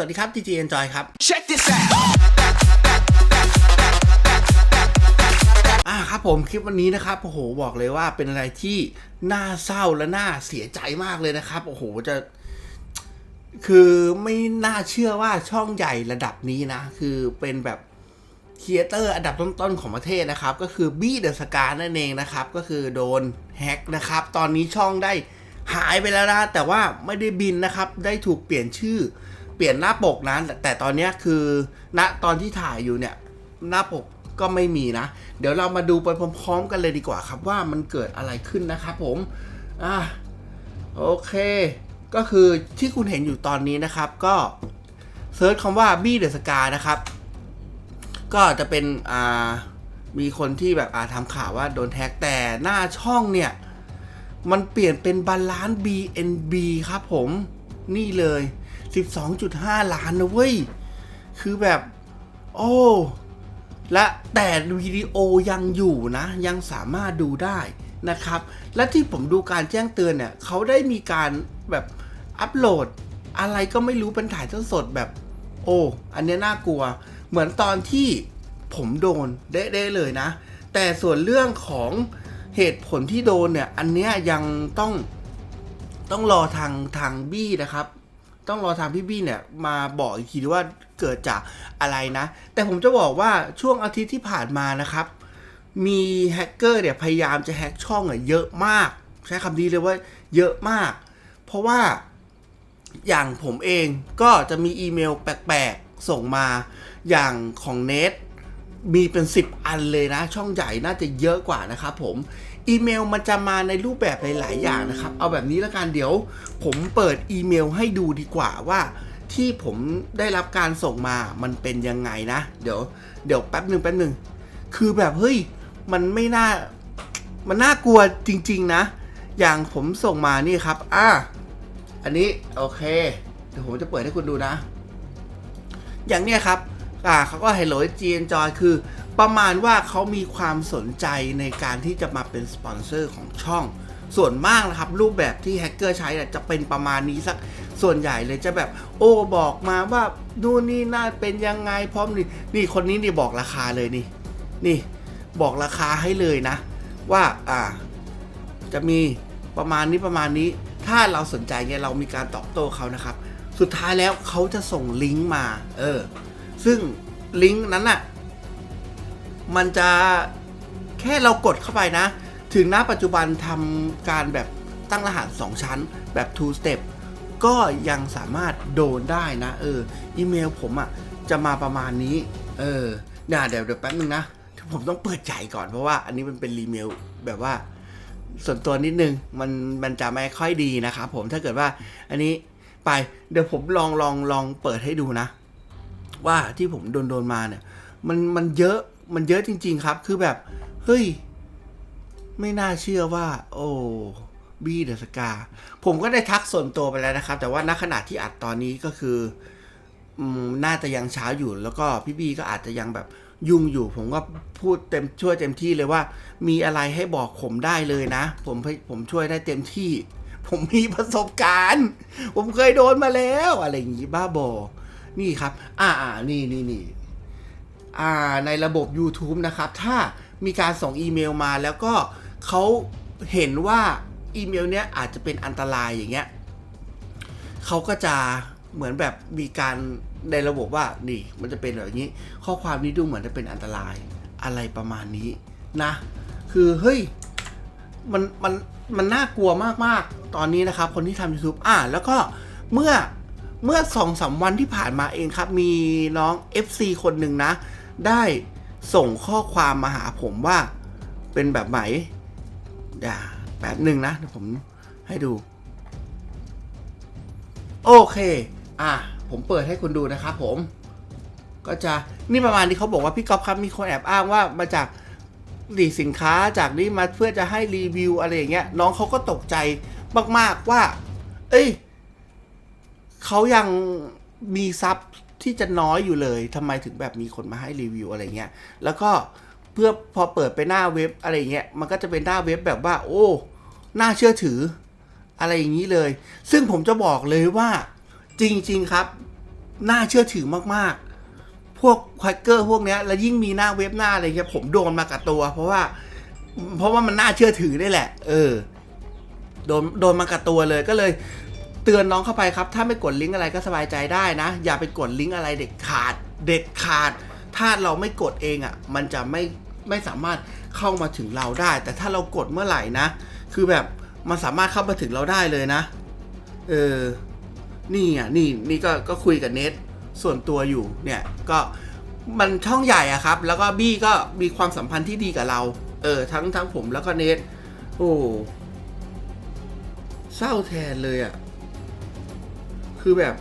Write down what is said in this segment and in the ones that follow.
สวัสดีครับ TG Enjoy ครับ Check this out. อ่าครับผมคลิปวันนี้นะครับโอ้โหบอกเลยว่าเป็นอะไรที่น่าเศร้าและน่าเสียใจมากเลยนะครับโอ้โหจะ คือไม่น่าเชื่อว่าช่องใหญ่ระดับนี้นะ คือเป็นแบบครีเอเตอร์อันดับต้นๆของประเทศนะครับ ก็คือบี้เดอะสกานั่นเองนะครับ ก็คือโดนแฮ็กนะครับ ตอนนี้ช่องได้หายไปแล้วนะแต่ว่าไม่ได้บินนะครับ ได้ถูกเปลี่ยนชื่อ เปลี่ยนหน้าปกนะแต่แต่ตอนนี้คือณตอนที่ถ่ายอยู่เนี่ย หน้าปกก็ไม่มีนะ เดี๋ยวเรามาดูไปพร้อมๆ กันเลยดีกว่าครับว่ามันเกิดอะไรขึ้นนะครับผมอะโอเค ก็คือที่คุณเห็นอยู่ตอนนี้นะครับ ก็เซิร์ชคำว่าบี้เดอะสกานะครับ ก็จะเป็นอ่ามีคนที่แบบอ่าทำข่าวว่าโดนแท็กแต่หน้าช่องเนี่ย มันเปลี่ยนเป็นบาลานซ์ BNB ครับผมนี่เลย 12.5 ล้านนะเว้ย คือแบบ โอ้ และแต่วิดีโอยังอยู่นะ ยังสามารถดูได้นะครับ และที่ผมดูการแจ้งเตือนเนี่ยเขาได้มีการแบบอัปโหลด อะไรก็ไม่รู้เป็นถ่ายทอดสดแบบ โอ้ อันเนี้ยน่ากลัว เหมือนตอนที่ผมโดนได้ๆเลยนะ แต่ส่วนเรื่องของเหตุผลที่โดนเนี่ย อันเนี้ยยังต้องต้องรอทางทางบี้นะครับ ต้องรอทางพี่บี้เนี่ยมาบอกอีกทีว่าเกิดจากอะไรนะ แต่ผมจะบอกว่าช่วงอาทิตย์ที่ผ่านมานะครับ มีแฮกเกอร์เนี่ยพยายามจะแฮกช่องอะเยอะมาก ใช้คำนี้เลยว่าเยอะมาก เพราะว่าอย่างผมเองก็จะมีอีเมลแปลกๆ ส่งมาอย่างของเนท มีเป็น 10 อันเลยนะ ช่องใหญ่น่าจะเยอะกว่านะครับผมอีเมลมันจะมาในรูปแบบหลาย ๆ อย่างนะครับ เอาแบบนี้แล้วกันเดี๋ยว ผมเปิดอีเมลให้ดูดีกว่าว่า ที่ผมได้รับการส่งมามันเป็นยังไงนะ เดี๋ยวเดี๋ยวแป๊บหนึ่งแป๊บหนึ่งคือแบบเฮ้ยมันไม่น่ามันน่ากลัวจริง ๆ นะ อย่างผมส่งมานี่ครับอะอันนี้โอเคเดี๋ยวผมจะเปิดให้คุณดูนะ อย่างเนี้ยครับ อ่าเขาก็ Hello G Enjoy คือ ประมาณว่าเขามีความสนใจในการที่จะมาเป็นสปอนเซอร์ของช่อง ส่วนมากนะครับรูปแบบที่แฮกเกอร์ใช้จะเป็นประมาณนี้สักส่วนใหญ่เลยจะแบบโอ้บอกมาว่าดูนนี่น่าเป็นยังไงพร้อมนี่นี่คนนี้นี่บอกราคาเลยนี่ นี่บอกราคาให้เลยนะ ว่าอ่า จะมีประมาณนี้ประมาณนี้ ถ้าเราสนใจเนี่ยเรามีการตอบโต้เขานะครับ สุดท้ายแล้วเขาจะส่งลิงก์มา เออ ซึ่งลิงก์นั้นน่ะ มันจะแค่เรากดเข้าไปนะ ถึงณปัจจุบันทำการแบบตั้งรหัส 2 ชั้นแบบ two step ก็ยังสามารถโดนได้นะ เออ อีเมลผมอะ่ะ จะมาประมาณนี้ เออเดี๋ยวเดี๋ยวเดี๋ยวแป๊บนึงนะ ผมต้องเปิดใจก่อนเพราะว่าอันนี้มันเป็นรีเมลแบบว่า ส่วนตัวนิดนึง มันมันจะไม่ค่อยดีนะครับผมถ้าเกิดว่า อันนี้ไปเดี๋ยวผมลองลองลองเปิดให้ดูนะ ว่าที่ผมโดนโดนมาเนี่ย มันมันเยอะมันเยอะจริง ๆ ครับ คือแบบ เฮ้ย ไม่น่าเชื่อว่า โอ้บีเดอะสกาผมก็ได้ทักส่วนตัวไปแล้วนะครับ แต่ว่าณขณะที่อัดตอนนี้ก็คืออน่าจะยังเช้าอยู่ แล้วก็พี่บีก็อาจจะยังแบบยุ่งอยู่ ผมก็พูดเต็มช่วยเต็มที่เลยว่า มีอะไรให้บอกผมได้เลยนะ ผมผมช่วยได้เต็มที่ ผมมีประสบการณ์ ผมเคยโดนมาแล้ว อะไรอย่างงี้บ้าบอ นี่ครับ อ่าอ่านี่นี่นี่อ่า ในระบบ YouTube นะครับ ถ้ามีการส่งอีเมลมาแล้วก็เขาเห็นว่าอีเมลเนี้ยอาจจะเป็นอันตรายอย่างเงี้ยเขาก็จะเหมือนแบบมีการในระบบว่านี่มันจะเป็นแบบนี้ ข้อความนี้ดูเหมือนจะเป็นอันตรายอะไรประมาณนี้นะ คือเฮ้ยมันมันมันน่ากลัวมากๆ ตอนนี้นะครับ คนที่ทำ YouTube อ่าแล้วก็เมื่อ เมื่อสองสามวันที่ผ่านมาเองครับ มีน้อง FC คนหนึ่งนะ ได้ส่งข้อความมาหาผมว่าเป็นแบบไหนอย่าแบบหนึ่งนะเดี๋ยวผมให้ดู โอเค อะ ผมเปิดให้คุณดูนะครับผม ก็จะนี่ประมาณที่เขาบอกว่าพี่ก๊อฟครับมีคนแอบอ้างว่ามาจากหลีสินค้าจากนี้มาเพื่อจะให้รีวิวอะไรอย่างเงี้ยน้องเขาก็ตกใจมาก ๆว่า เอ้ย เขายังมีซับที่จะน้อยอยู่เลยทำไมถึงแบบมีคนมาให้รีวิวอะไรเงี้ย แล้วก็เพื่อพอเปิดไปหน้าเว็บอะไรเงี้ย มันก็จะเป็นหน้าเว็บแบบว่า โอ้น่าเชื่อถือ อะไรอย่างนี้เลย ซึ่งผมจะบอกเลยว่าจริง ๆ ครับ น่าเชื่อถือมากๆ พวกแควกเกอร์พวกเนี้ย แล้วยิ่งมีหน้าเว็บหน้าอะไรเงี้ยผมโดนมากับตัว เพราะว่า เพราะว่ามันน่าเชื่อถือนี่แหละ เออ โดนโดนมากับตัวเลยก็เลย เตือนน้องเข้าไปครับ ถ้าไม่กดลิงก์อะไรก็สบายใจได้นะ อย่าไปกดลิงก์อะไรเด็ดขาด เด็ดขาด ถ้าเราไม่กดเองอะ่ะ มันจะไม่ไม่สามารถเข้ามาถึงเราได้ แต่ถ้าเรากดเมื่อไหร่นะ คือแบบมันสามารถเข้ามาถึงเราได้เลยนะ เออ นี่อะ นี่นี่ก็ก็คุยกับเน็ตส่วนตัวอยู่ เนี่ย ก็มันช่องใหญ่อะครับ แล้วก็บี้ก็มีความสัมพันธ์ที่ดีกับเรา เออ ทั้งทั้งผมแล้วก็เน็ตโอ้ เศร้าแทนเลยอะ่ะ คือแบบ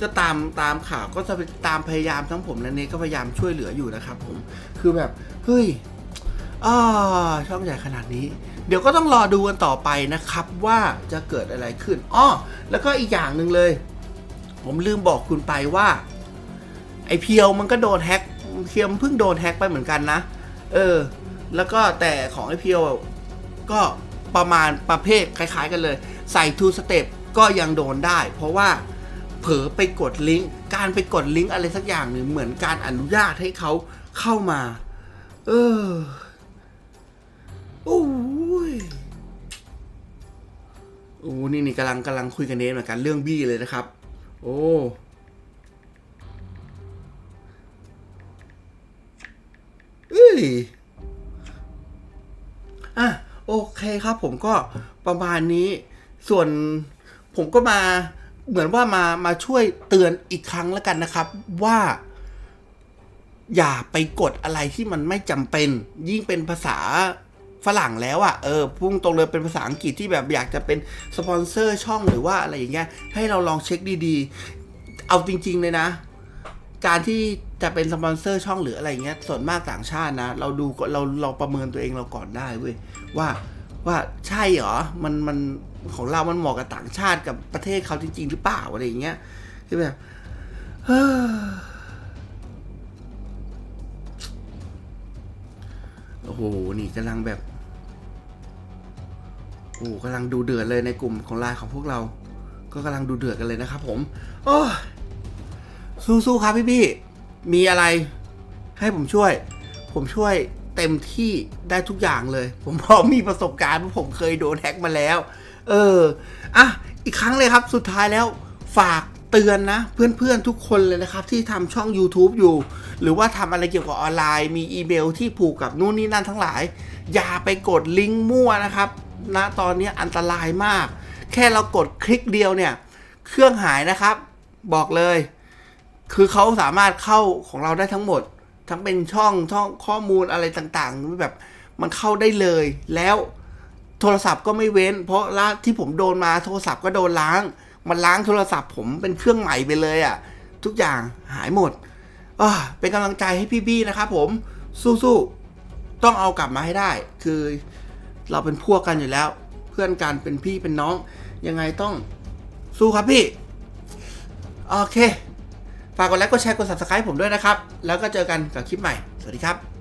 ก็ตามตามข่าวก็จะไปตามพยายามทั้งผมและเนก็พยายามช่วยเหลืออยู่นะครับผมคือแบบเฮ้ยอ่าช่องใหญ่ขนาดนี้ เดี๋ยวก็ต้องรอดูกันต่อไปนะครับ ว่าจะเกิดอะไรขึ้นอ้อแล้วก็อีกอย่างหนึ่งเลย ผมลืมบอกคุณไปว่า ไอเพียวมันก็โดนแฮ็กเพียวเพิ่งโดนแฮ็กไปเหมือนกันนะ เออ แล้วก็แต่ของไอเพียวก็ประมาณประเภทคล้าย ๆ กันเลย ใส่ทูสเต็ป ก็ยังโดนได้ เพราะว่าเผลอไปกดลิงก์การไปกดลิงก์อะไรสักอย่างหนึ่งเหมือนการอนุญาตให้เขาเข้ามา เออโอ้ยโอ้นี่นี่กำลังกำลังคุยกันเนสเหมือนกันเรื่องบี้เลยนะครับ โอ้เอ้ยอะโอเคครับผมก็ประมาณนี้ส่วน ผมก็มาเหมือนว่ามามาช่วยเตือนอีกครั้งแล้วกันนะครับ ว่า อย่าไปกดอะไรที่มันไม่จำเป็น ยิ่งเป็นภาษาฝรั่งแล้วอะ่ะเออพุ่งตรงเลยเป็นภาษาอังกฤษที่แบบอยากจะเป็นสปอนเซอร์ช่องหรือว่าอะไรอย่างเงี้ยให้เราลองเช็คดีๆ เอาจริง ๆ เลยนะ การที่จะเป็นสปอนเซอร์ช่องหรืออะไรเงี้ยส่วนมากต่างชาตินะ เราดูเราเราประเมินตัวเองเราก่อนได้เว้ยว่าว่าใช่เหรอ มันมัน ของเรามันเหมาะกับต่างชาติกับประเทศเขาจริง ๆ หรือเปล่าอะไรอย่างเงี้ยคือแบบโอ้โห นี่กำลังแบบ โอ้กำลังดูเดือดเลยในกลุ่มของไลน์ของพวกเรา ก็กำลังดูเดือดกันเลยนะครับผม โอ้สู้ๆครับพี่พี่ๆมีอะไร ให้ผมช่วย ผมช่วยเต็มที่ได้ทุกอย่างเลย ผมพอมีประสบการณ์เพราะผมเคยโดนแฮ็กมาแล้ว เอออะอีกครั้งเลยครับสุดท้ายแล้วฝากเตือนนะเพื่อนๆทุกคนเลยนะครับ ที่ทำช่อง YouTube อยู่ หรือว่าทำอะไรเกี่ยวกับออนไลน์ มีอีเมลที่ผูกกับนู่นนี่นั่นทั้งหลาย อย่าไปกดลิงก์มั่วนะครับณตอนนี้อันตรายมาก แค่เรากดคลิกเดียวเนี่ย เครื่องหายนะครับ บอกเลย คือเขาสามารถเข้าของเราได้ทั้งหมด ทั้งเป็นช่องช่องข้อมูลอะไรต่างๆแบบมันเข้าได้เลยแล้ว โทรศัพท์ก็ไม่เว้น เพราะละที่ผมโดนมาโทรศัพท์ก็โดนล้าง มันล้างโทรศัพท์ผมเป็นเครื่องใหม่ไปเลยอะ่ะ ทุกอย่างหายหมดเป็นกำลังใจให้พี่บี้นะครับผมสู้ๆต้องเอากลับมาให้ได้ คือเราเป็นพวกกันอยู่แล้ว เพื่อนกันเป็นพี่เป็นน้อง ยังไงต้องสู้ครับพี่ โอเค ฝากกดไลค์กดแชร์กด subscribe ผมด้วยนะครับ แล้วก็เจอกันกับคลิปใหม่ สวัสดีครับ